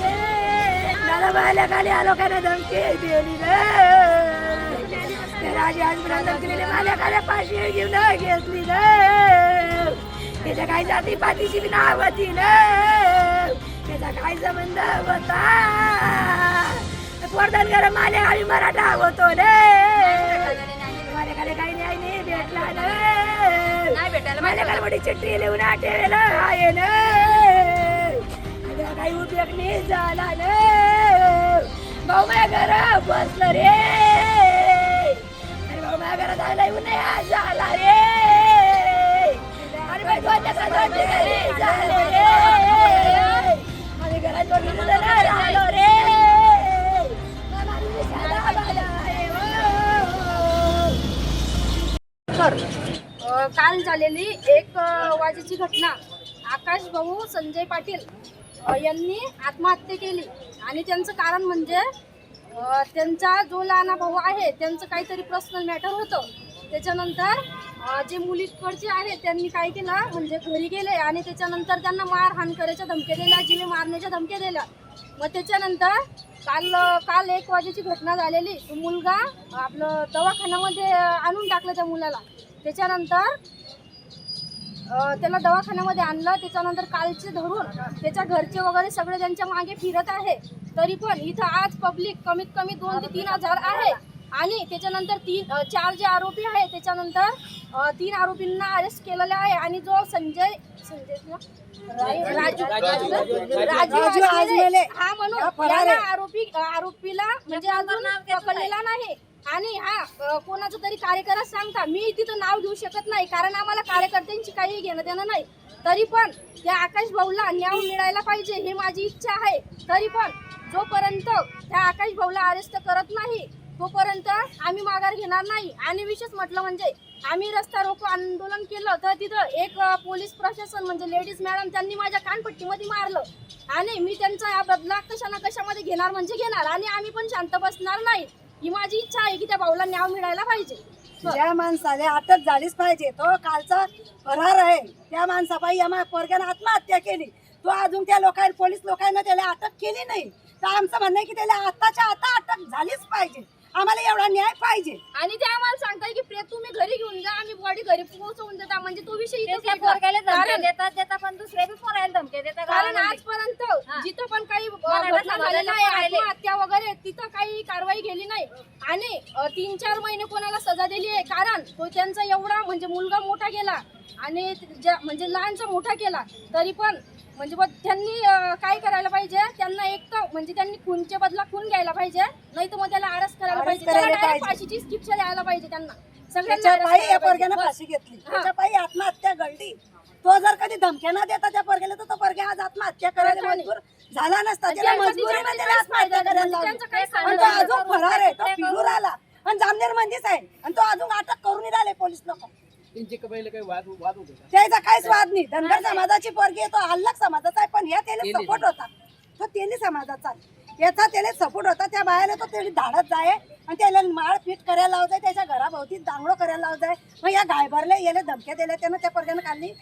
विचारा बाहेर खाली आलो का ना धमकी? दिली रे राजी आजपर्यंत धमकी माझ्या खाली पाचशे घेऊन घेतली रे. त्याच्या काही जाती पातीची बी नाव होती रे. त्याचा काय संबंध होता. वर्धन घर माझ्या खाली मराठा होतो रे. माझ्या खाली काही न्याय नाही भेटला माझ्याकडे मोठी चिठ्ठी लिहून ठेवलं आहे ना. उद्या काही उपयोग नाही झाला ना भाऊ माझ्या घरा बसलं रे. अरे भाऊ माझ्या घरात आला येऊ नाही आज झाला रे. अरे भाई दोन लेकरं दोन ठिकाणी झाले रे. माझ्या घरात कोणी मुलं नाही राहिलो रे. काल झालेली एक वाजेची घटना. आकाश भाऊ संजय पाटील यांनी आत्महत्या केली. आणि त्यांचं कारण म्हणजे त्यांचा जो लहाना भाऊ आहे त्यांचं काहीतरी पर्सनल मॅटर होतं. त्याच्यानंतर जे मुलीकडचे आहे त्यांनी काय केलं? म्हणजे घरी गेले आणि त्याच्यानंतर त्यांना मारहाण करायच्या धमक्या दिल्या जीवे मारण्याच्या धमक्या दिल्या. मग त्याच्यानंतर काल काल एक वाजेची घटना झालेली. मुलगा आपलं दवाखान्यामध्ये आणून टाकलं त्या मुलाला. त्याच्यानंतर त्याला दवाखान्यामध्ये आणलं त्याच्यानंतर कालचे धरून त्याच्या घरचे वगैरे सगळे त्यांच्या मागे फिरत आहे. तरी पण इथं आज पब्लिक कमीत कमी दोन ते तीन हजार आहे. आणि त्याच्यानंतर तीन चार जे आरोपी आहे त्याच्यानंतर तीन आरोपींना अरेस्ट केलेलं आहे. आणि जो संजय संजय हा म्हणून आरोपी आरोपीला म्हणजे अजून पकडलेला नाही. आणि हा कोणाचं तरी कार्यकर्ता सांगता मी तिथं नाव घेऊ शकत नाही कारण आम्हाला कार्यकर्त्यांची काही घेणं देणं नाही. तरी पण त्या आकाश भाऊला न्याय मिळायला पाहिजे ही माझी इच्छा आहे. तरी पण जोपर्यंत त्या आकाश भाऊला अरेस्ट करत नाही तोपर्यंत आम्ही माघार घेणार नाही. आणि विशेष म्हटलं म्हणजे आम्ही रस्ता रोको आंदोलन केलं तर तिथं एक पोलीस प्रशासन म्हणजे लेडीज मॅडम त्यांनी माझ्या कानपट्टीमध्ये मारलं. आणि मी त्यांचा या बदला कशा ना कशामध्ये घेणार म्हणजे घेणार. आणि आम्ही पण शांत बसणार नाही. ही माझी इच्छा आहे की त्या भाऊला न्याय मिळायला पाहिजे. ज्या माणसाला अटक झालीच पाहिजे तो कालचा फरार आहे. त्या माणसापायी या मा- पोरग्यानं आत्महत्या केली. तो अजून त्या लोकांना पोलीस लोकांना त्याला अटक केली नाही. तर आमचं म्हणणं आहे की त्याला आताच्या आता अटक झालीच पाहिजे. आम्हाला एवढा न्याय पाहिजे. आणि ते आम्हाला सांगताय की प्रिया तुम्ही घरी घेऊन जा. आम्ही बॉडी घरी पोहोचवून देता. म्हणजे तो विषय इथंच कारण- देतात देतात पण दुसऱ्या बी पोरायला धमक्या देतात. कारण. आजपर्यंत जिथं पण काही अ, मराठा घटना आहे. आत्महत्या वगैरे तिथं काही कारवाई केली नाही. आणि तीन चार महिने कोणाला सजा दिली आहे कारण तो त्यांचा एवढा म्हणजे मुलगा मोठा केला आणि म्हणजे लहानचा मोठा केला तरी पण म्हणजे त्यांनी काय करायला पाहिजे? त्यांना एक तर म्हणजे त्यांनी खूनच्या बदला खून घ्यायला पाहिजे नाही तर मग त्याला अरेस्ट करायला पाहिजे. करायला त्याला direct पाहिजे. फाशीची शिक्षा द्यायला पाहिजे त्यांना. सगळ्यांना. फाशी घेतली. पायी आत्महत्या घडली. तो जर कधी धमक्या न देता त्या पोरग्याला तर तो पोरग्या आज आत्महत्या करायला झाला नसता त्याला मजबुरीमध्ये आत्महत्या करायला आणि तो अजून फरार आहे तो फिरून आला. आणि जामनेर मंदीच आहे. आणि तो अजून अटक करून राहिले पोलीस लोक. त्यांचे क- पहिले काही वाद वाद होते का? त्याचा काहीच वाद नाही. धनगर समाजाची पोरगी आहे तो अल्लग समाजाचा आहे पण ह्या त्याला तेली. सपोर्ट होता. तो तेली समाजाचा आहे. याचा त्याला सपोर्ट होता. त्या बायाला तो त्याला धाडत जाय. आणि त्याला माळ पीठ करायला लावत जाय त्याच्या घराभोवती दांगडो करायला लावत जाय मग या गायभरले याला धमक्या दिल्या. त्यानं त्या पोरग्यानं खाल्ली.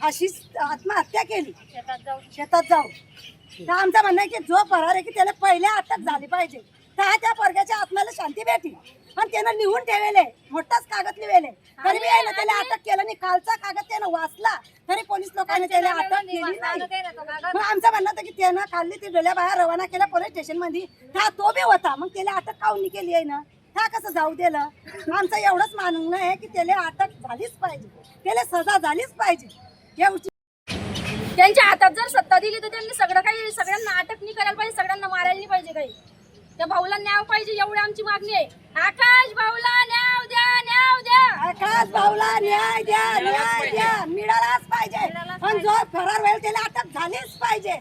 अशीच आत्महत्या केली. शेतात जाऊ शेतात जाऊ तर आमचं म्हणणं आहे की जो फरार आहे की त्याला पहिले अटक झाली पाहिजे. तर त्या पोरग्याच्या आत्म्याला शांती भेटी. आणि त्यानं लिहून ठेवले मोठाच कागद लिहिलेले तरी बी आहे ना त्याला अटक केलं नाही. कालचा कागद त्यानं वाचला तरी पोलीस लोकांनी त्याला अटक केली नाही. मग आमचं म्हणणं होतं की त्यानं खाल्ली ती डोल्या बाहेर रवाना केला पोलीस स्टेशनमध्ये हा तो बी होता. मग त्याला अटक काऊन केली आहे ना? हा कसं जाऊ दिलं? आमचं एवढंच मानणं आहे की त्याला अटक झालीच पाहिजे. त्याला सजा झालीच पाहिजे. एवढी त्यांच्या हातात जर सत्ता दिली तर त्यांनी सगळं काही सगळ्यांना अटक नाही करायला पाहिजे सगळ्यांना मारायला नाही पाहिजे काही. त्या भाऊला न्याय पाहिजे एवढी आमची मागणी आहे. आकाश भाऊला न्याय द्या न्याय द्या. आकाश भाऊला न्याय द्या न्याय द्या. मिळालाच पाहिजे. पण जो फरार होईल त्याला अटक झालीच पाहिजे.